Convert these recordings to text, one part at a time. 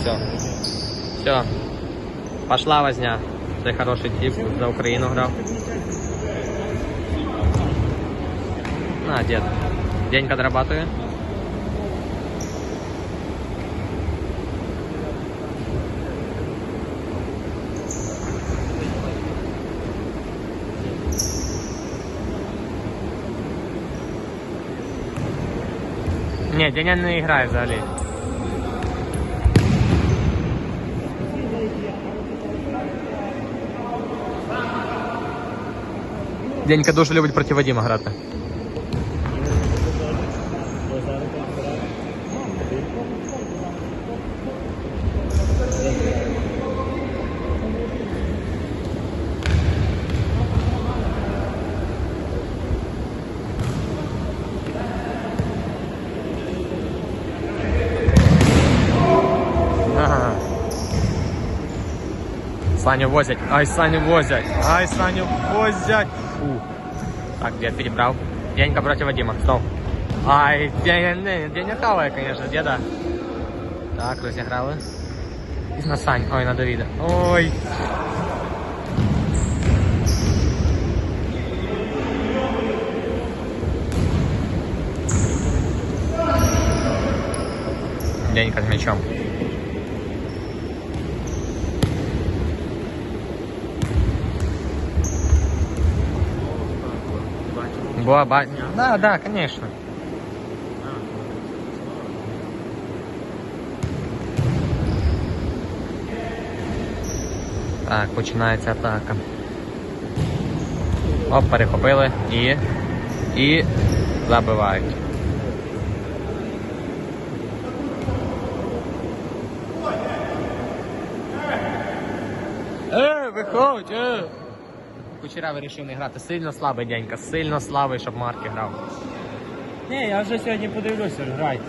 все. Все. Пошла возня. Це хороший тип, за Україну грав. На, дед. Денька дорабатує. Ні, Деня не грає взагалі. Денька дуже любить проти Вадима грати. Саню возять, ай, Саню возять, ай, Саню возять. Фу. Так, дед перебрал. Денька против Вадима, стоп. Ай, Деня, не, Деня хавая, конечно, деда. Так, розіграли. І на Сань, ой, на Давіда. Ой. Денька з мячом. Була ба... Да, да, конечно. Так, починається атака. Оп, перехопили і. І забивають. Е, виходь, е! Кучера вирішив не грати. Сильно слабий дядька, сильно слабий, щоб Марки грав. Ні, я вже сьогодні подивлюся, грайте.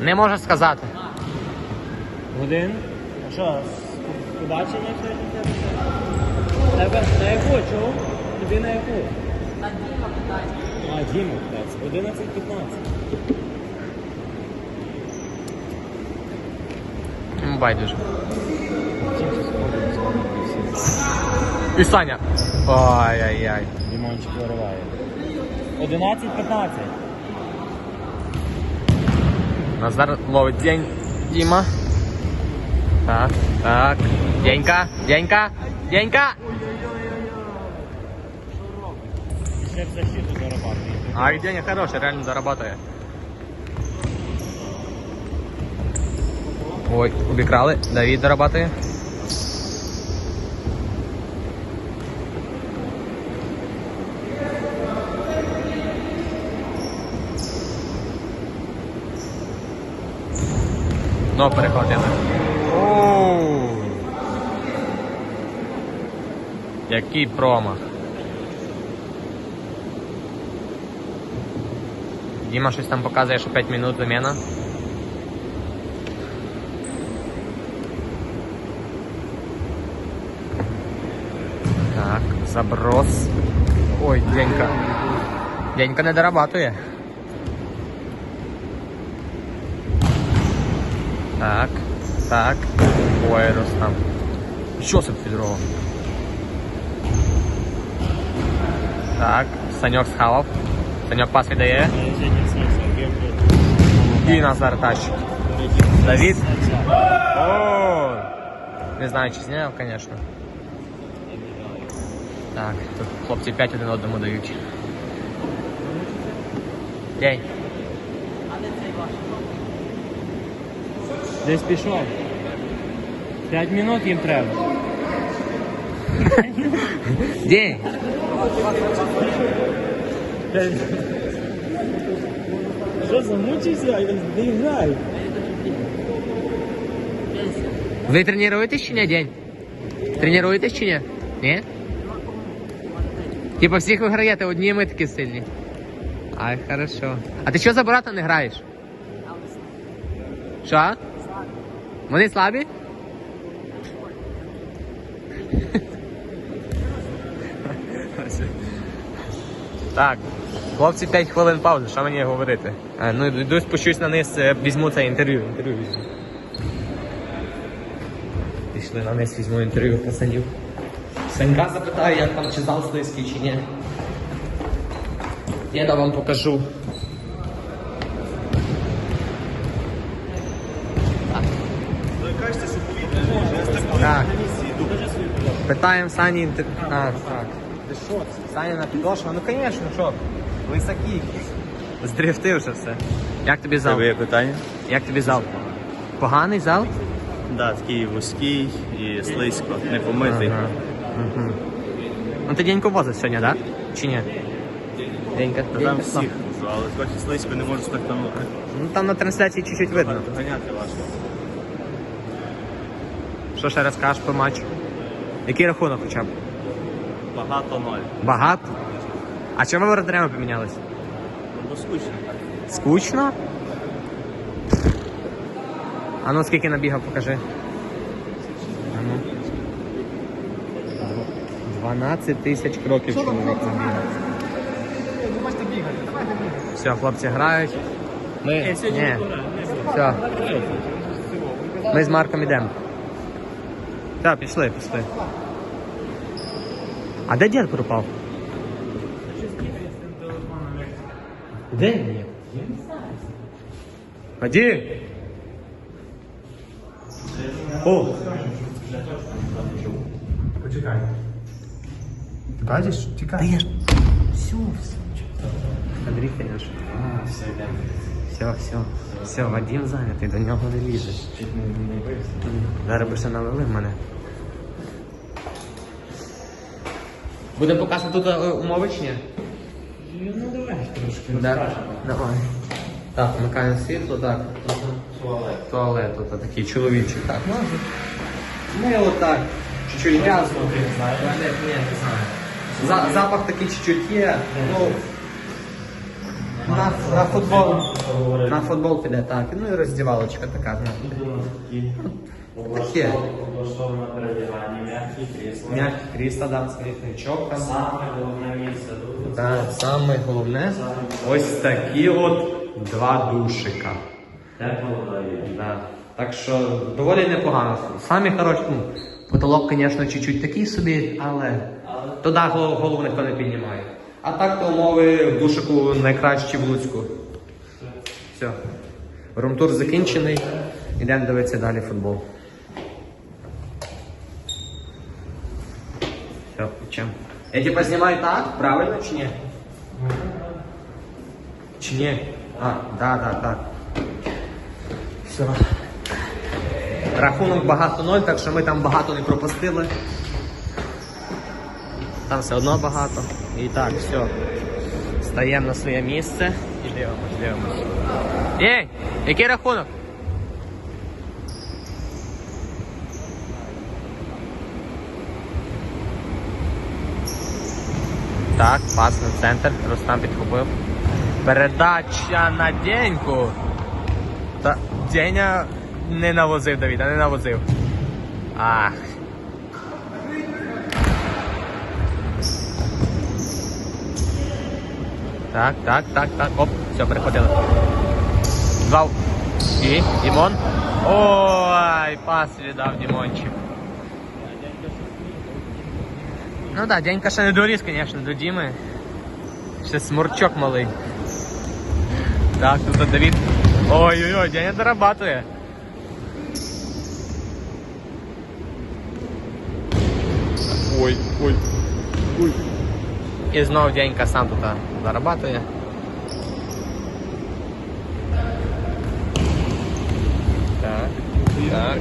Не можу сказати. Один. А що, з- побачення сьогодні тебе? Тебе на яку? Чого? Тобі на яку? На Діма питається. А, Діма питається. 11-15. Ну, Байдуже. І Саня. Ай-яй-яй. Дімончик вириває. 11-15. Назар ловить день. Дима. Так, так. Денька, Денька, Денька. Ще в защиту. А Деня хороший, реально зарабатывает. Ой, обікрали. Давид зарабатує. Переходимо. Оу. Який промах. Діма щось там показує, що 5 минут заміна. Так, заброс. Ой, Денька. Денька не дорабатує. Так, так. Ой, Рустам. Що це Федорова? Так, Саньок схавав. Саньок пас віддає. Я вже не все Сергій. І Назар тащить. Давид. О! Не знаю, чи зняв, звісно. Так, тут хлопці 5 один одному дають. День. Десь пішов. 5 минут їм треба. День. Що замучився? Не грай. Ви тренуєтесь чи ні, День? Тренуєтесь чи ні? Ні? Типа всіх виграєте, одні ми такі сильні. Ай, хорошо. А ти що за брата не граєш? Що? Вони слабі? Так, хлопці 5 хвилин паузи, що мені говорити? А, ну йду спущусь на низ, е, візьму це інтерв'ю. Інтерв'ю візьму. Пішли на низ візьму інтерв'ю пацанів. Санька запитаю, як там чи зал слизький, чи ні. Я вам покажу. Питаємо Сані інтер... А, так. Ти що? Саня на підошва? Ну звісно, що? Високі якісь. Здрифтивши все. Як тобі зал? Тебе є питання? Як тобі зал? Поганий зал? Да, такий вузький і слизько, не помитий. Ага. Мгм. Ну ти деньку возиш сьогодні, так? Да? Чи ні? Денька, Та Там всіх вожу, але трохи слизько не можу стартанути. Ну там на трансляції чуть-чуть видно. Ганяти важко. Що ще розкажеш по матчу? Який рахунок хоча б? Багато ноль. Багато? А чому ви воротарями помінялися? Ну, бо скучно. Скучно? А ну скільки набігав, покажи. А ну. 12 тисяч кроків чоловік набігав. Все, хлопці грають. Ми. Ні. Все. Ми з Марком йдемо. Так, пішли, пішли. А де дід пропав? Де він є? Вадим! О! Почекай. Бачиш, тікай. Та я ж... Все, все. Андрій, конечно. А, все, йдемо. Все, все. Все, Вадим зайнятий, до нього не лізе. Чуть не, не. Зараз би ще навели мене. Будемо показувати тут е, умови чи ні? Ну давай трошки Да. Давай. Так, вмикаємо світло, так. Туалет. Туалет, тут такий чоловічий. Так, ну. Ми отак. Чуть-чуть грязно. знаєш? Ні, ні, не знаю. За, запах такий чуть-чуть є. Ну, на, на футбол. На футбол піде, так. Ну і роздівалочка така. Таке. М'які крісла. М'які крісла, там. Саме головне місце. Так, саме головне. Ось такі от два душика. Да. Так що доволі непогано. Самі хороші. Ну, потолок, звісно, чуть-чуть такий собі, але туди гол- голову ніхто не піднімає. А так то умови в душику найкращі в Луцьку. Все. Румтур закінчений. Йдемо дивитися далі футбол. Все, почем. Я типа знімаю так, правильно чи ні? Чи ні? А, да, да, так. Все. Рахунок багато ноль, так що ми там багато не пропустили. Там все одно багато. І так, все. Стаємо на своє місце і дивимось, дивимось. Ей, який рахунок? Так, пас на центр, Рустам підхопив. Передача на Деньку. Та Деня не навозив Давіда, не навозив. Ах. Так, так, так, так. Оп, все, переходили. Два. І, Дімон. Ой, пас віддав Дімончик. Ну так, да, Денька ще не доріс, звісно, до Діми. Ще сморчок малий. Так, тут Давид. Ой-ой-ой, Деня дорабатує. Ой, ой, ой. І знову Денька сам тут Зарабатує. Так, так.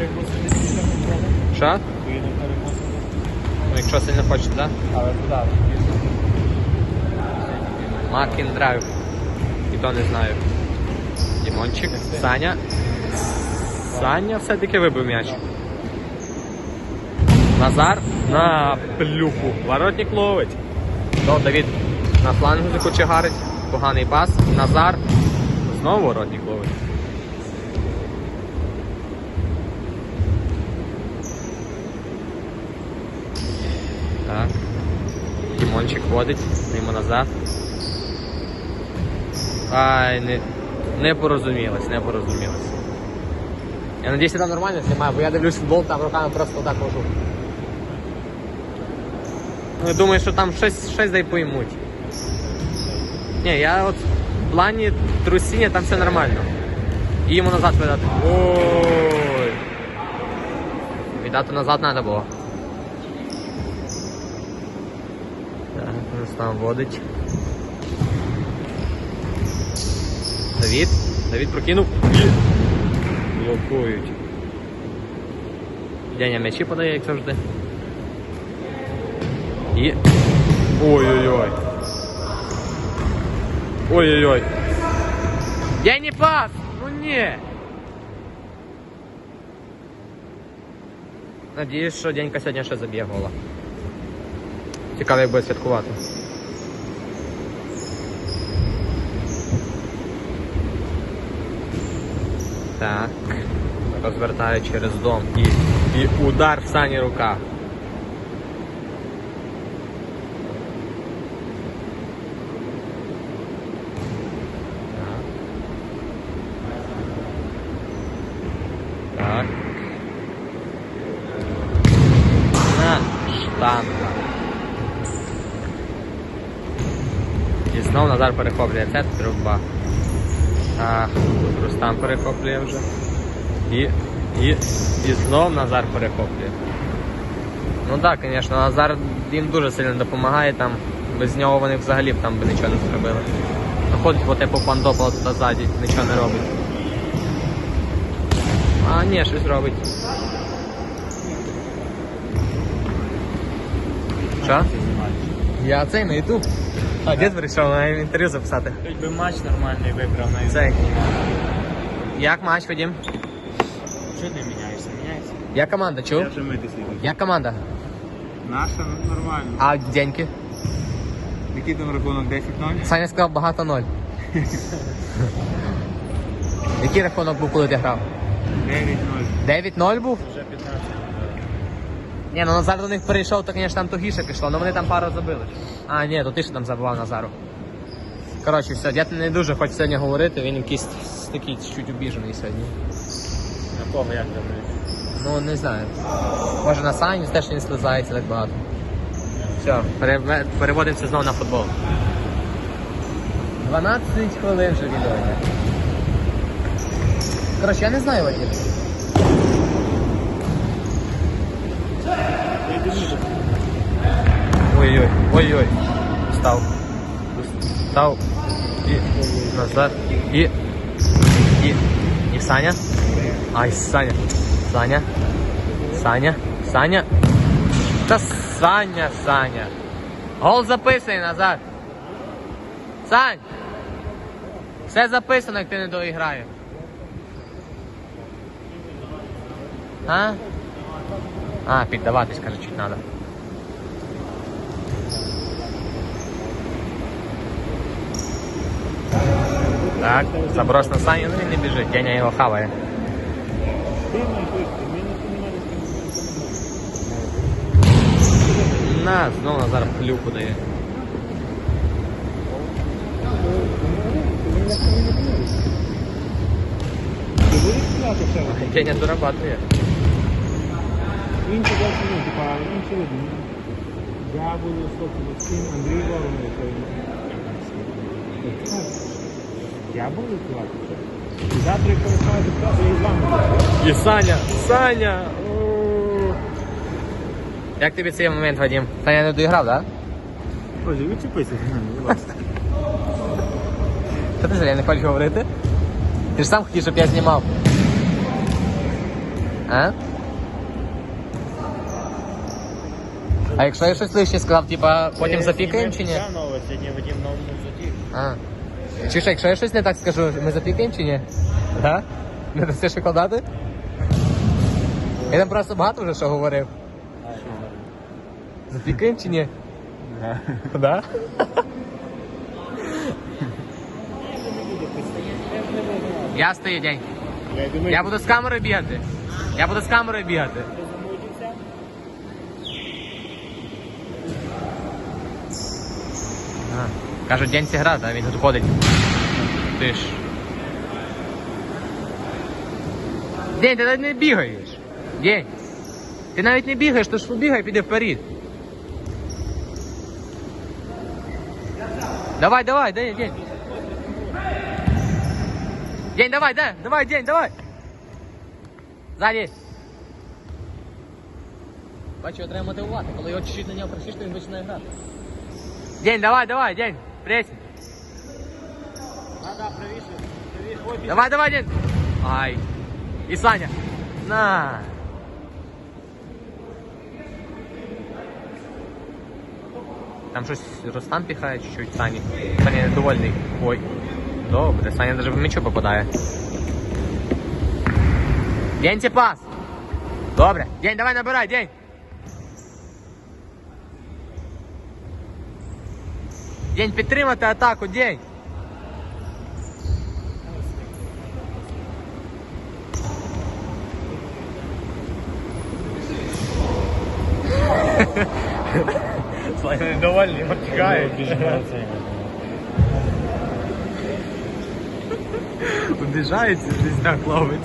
Що? Ну, якщо сильно хочете, так? Але туди. Макін драйв. І то не знаю. Дімончик. Саня. Саня все-таки вибив м'яч. Назар на плюху. Воротник ловить. Ну, Давід на флангу закочегарить. Поганий пас. Назар. Знову воротник ловить. Так. Дімончик ходить, йому назад. Ай, не, не порозумілось, не порозумілось. Я надіюсь, там нормально знімаю, бо я дивлюсь футбол, там руками просто так хожу. Ну, думаю, що там щось, щось дай поймуть. Ні, я от в плані трусіння там все нормально. І йому назад видати. Ой. Віддати назад треба було. Так, нас там водить. Давід. Давід прокинув. Блокують. Деня м'ячі подає, як завжди. І. Ой-ой-ой. Ой-ой-ой. Дені пас! Ну ні. Надіюсь, що Денька сьогодні ще заб'є гола. Цікаво, як буде святкувати. Так. Розвертаю через дом. І, і удар в сані рука. Назар перехоплює це труба. Тут Рустам перехоплює вже. І, і, і знов Назар перехоплює. Ну так, звісно, Назар їм дуже сильно допомагає там. Без нього вони взагалі б там би нічого не зробили. Ходить по типу пандопа туди ззаді, нічого не робить. А, ні, щось робить. Що? Я цей на ютуб. А дід прийшов на інтерв'ю записати. Хоч би матч нормальний вибрав на Цей. Як матч, Вадим? Чого ти міняєшся? Міняєшся? Я команда, чув? Я вже митися. Я команда. Наша нормально. А деньки? Який там рахунок 10-0? Саня сказав багато ноль. Який рахунок був, коли ти грав? 9-0. 9-0 був? Вже 15. Ні, ну Назар до них перейшов, то, звісно, там тугіше пішло, але вони там пару забили. А, ні, то ти ще там забивав Назару. Коротше, все, я не дуже хочу сьогодні говорити, він якийсь такий чуть обіжений сьогодні. На кого як думаєш? Ну, не знаю. Може на Саню, теж не слизається так багато. Все, пере- переводимося знову на футбол. 12 хвилин вже відео. Коротше, я не знаю Вадим. Ой-ой, ой-ой. Встав. Встав. І назад. І. І. І Саня. Ай, Саня. Саня. Саня. Саня. Та Саня, Саня. Гол записаний назад. Сань. Все записано, як ти не доіграєш. А? А, піддаватись, каже, чуть надо. Так, заброс на Саню, ну він не біжить, Деня його хаває. На, знову Назар плюху дає. Ти будеш сказати ще раз? Деня дорабатує. Інші досі, ну, типа, інші люди. Я буду сколько Максим, Андрій Воронов. Я буду співати. Завтра, як перестаю співати, я і з вами. І Саня, Саня! О. Як тобі цей момент, Вадим? Саня не доіграв, так? Боже, відчепися від мене, будь ласка. Що ти Саня, не хочеш говорити? Ти ж сам хотів, щоб я знімав. А? А якщо я щось лишнє сказав, типа потім запікаємо чи ні? сьогодні Вадим новому затік. А. Чи що, якщо я щось не так скажу, ми запікаємо чи ні? Да? Не дасиш викладати? Я там просто багато вже що говорив. Запікаємо чи ні? Да? Я стою день. Я Я буду з камерою бігати. Я буду з камерою бігати. ти замучився. А. Кажуть, день це гра, а він тут ходить. Ти ж. День, ти навіть не бігаєш. День. Ти навіть не бігаєш, то ж побігай, піди вперед. Давай, давай, дай, день. День, давай, да, давай, день, давай. Ззаді. Бачу, його треба мотивувати. Коли його чуть-чуть на нього пришиш, то він починає грати. День, давай, давай, день. Пресінг. Да-да, правіше. Правіше. Ой, біжи. Давай, давай, день. Ай. І Саня. На. Там щось Рустам піхає чуть-чуть Сані. Саня недовольний. Ой. Добре, Саня навіть в м'ячу попадає. День це пас. Добре. День, давай набирай, день. День підтримати атаку, день. Саня недовольний, втікає. Обіжається, десь так ловить.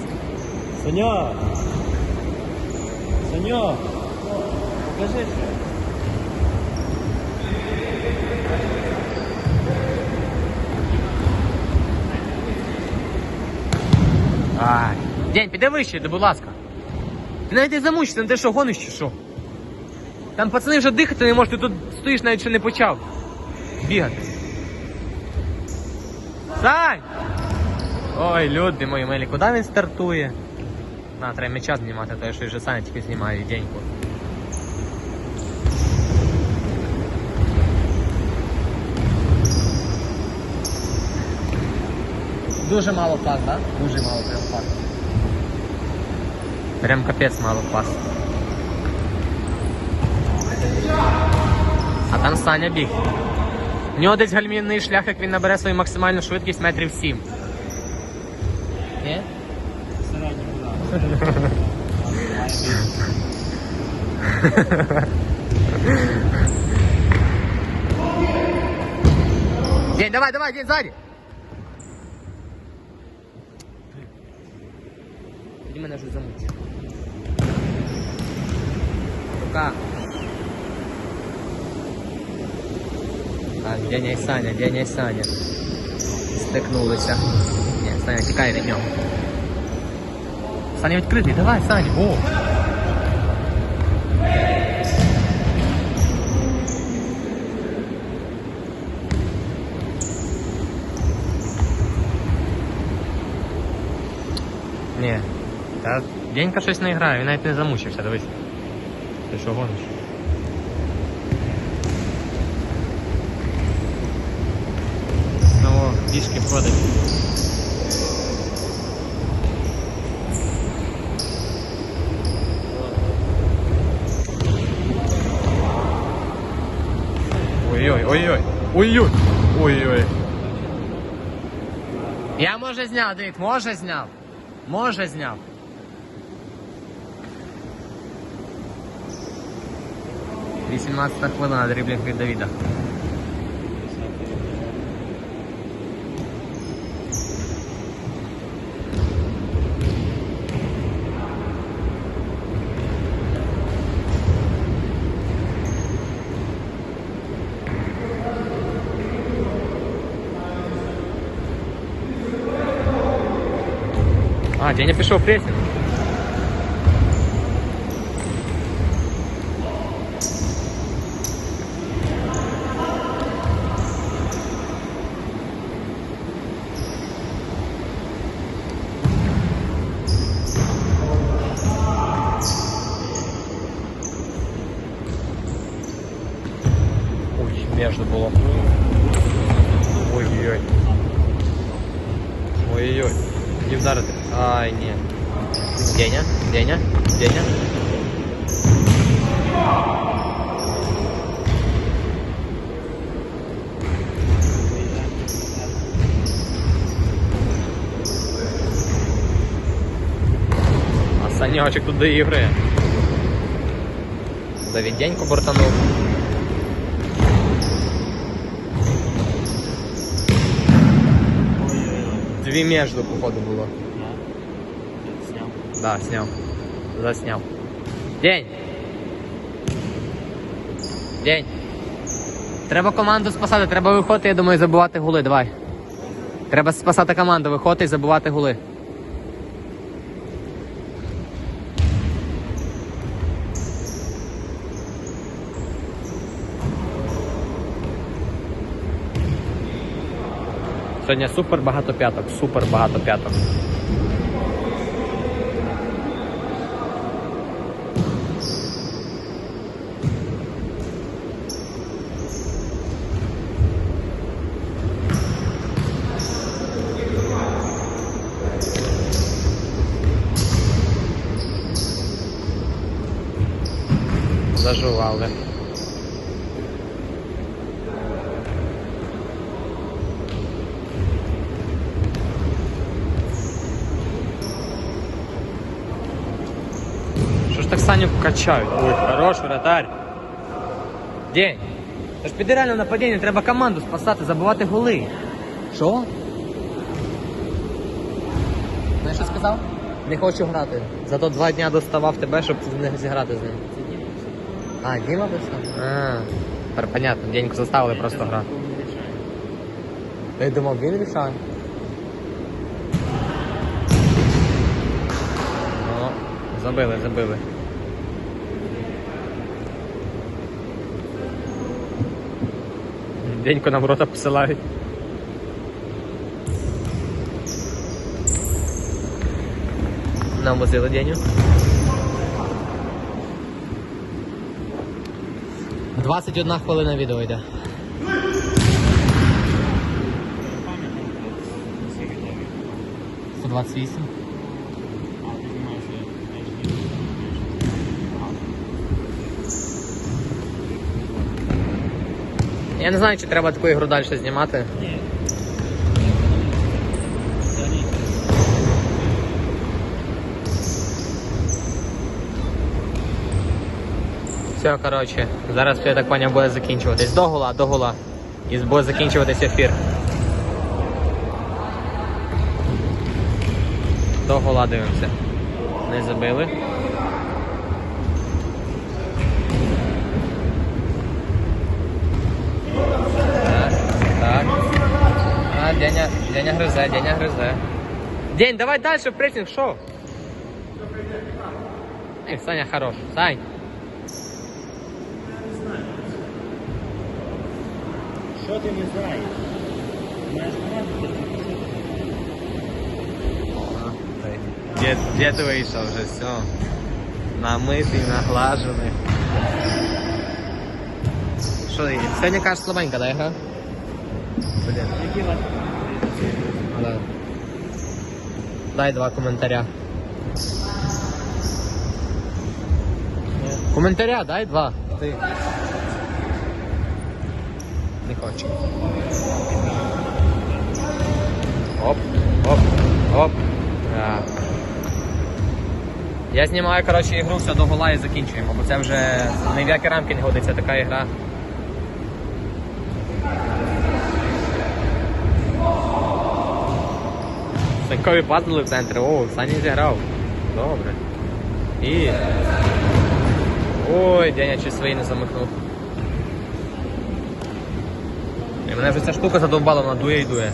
Саня! Саня! Покажи Ай. День, піди вище, будь ласка. Ти навіть не замучишся, ти що, гониш чи що? Там пацани вже дихати не можуть, ти тут стоїш навіть ще не почав. Бігати. Сань! Ой, люди мої милі, куди він стартує? На, треба м'яча знімати, то я ще вже Саня тільки знімаю деньку. Дуже мало пас, так? Да? Дуже мало прям пас. Прям капець мало пас. А там Саня біг. У нього десь гальмівний шлях, як він набере свою максимальну швидкість метрів 7. Ні? День, давай, давай, день сзади. Тоді мене вже замучив. Рука. Так, Деня і Саня, Деня і Саня. Стикнулися. Ні, Саня, тікай від нього. Саня відкритий, давай, Саня, о! Ні. Та Денька щось не грає, він навіть не замучився, дивись. Ти що гониш? Знову пішки ходить. Ой-ой, ой-ой, ой-ой, ой-ой. Я може зняв, Давид, може зняв. Може зняв. Вісімнадцята хвилина дріблінг від Давіда. А, Деня пішов пресінг. Ой-ой-ой. Не вдарити. Ай, ні. Деня, Деня, Деня. А Санячик тут доіграє. Давіденько бортанув. Дві между, походу, було. Сняв. Да, сняв. Засняв. День. День. Треба команду спасати, треба виходити, я думаю, забувати гули. Давай. Треба спасати команду, виходити і забувати гули. Сьогодні супер багато п'яток, супер багато п'яток. Зажували. Що ж так Саню качають? Ой, хорош, вратарь. День. Це ж піде реально нападіння, треба команду спасати, забивати голи. Що? Знаєш, що сказав? Не хочу грати. Зато два дня доставав тебе, щоб не зіграти з ним. А, Діма писав? А, тепер понятно, деньку заставили просто грати. Я думав, він рішає. Ну, забили, забили. Деньку нам рота посилають. Нам возили деню. 21 хвилина відео йде. Скільки тобі? 128. А ти думаєш, що я Я не знаю, чи треба таку ігру далі знімати. Ні. Все, коротше, зараз я так поняв буде закінчуватись. До гола, до гола. І буде закінчуватись ефір. До гола дивимося. Не забили. Деня, Деня гризе, Деня гризе. День, давай дальше прессинг, шо? Эх, Саня хорош. Сань. Що ти не знаєш? Маєш команду, Дед, дед вийшов вже, все. Намитий, наглажений. Що, і- сьогодні кажеш слабенька, да, гра? Блін. Да. Дай два коментаря. Коментаря, дай два. Ти. Не хочу. Оп, оп, оп. Да. Я знімаю, коротше, ігру все до гола і закінчуємо, бо це вже ні в які рамки не годиться така ігра. Санькові падали в центрі. О, Саня зіграв. Добре. І. Ой, Деня чи свої не замикнув. І мене вже ця штука задовбала, вона дує і дує.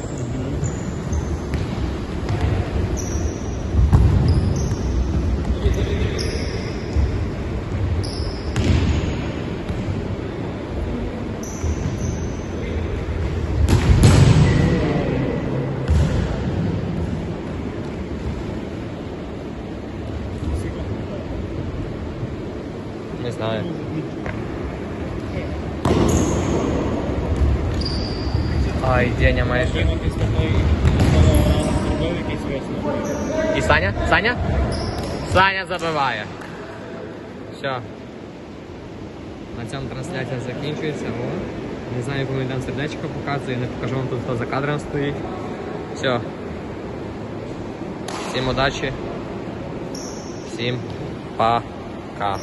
Не знаю. Ай, Деня майже. І Саня? Саня? Саня забиває. Все. На цьому трансляція закінчується. О. Не знаю, він там сердечко показує, не покажу вам тут, хто за кадром стоїть. Все. Всім удачі. Всім пока.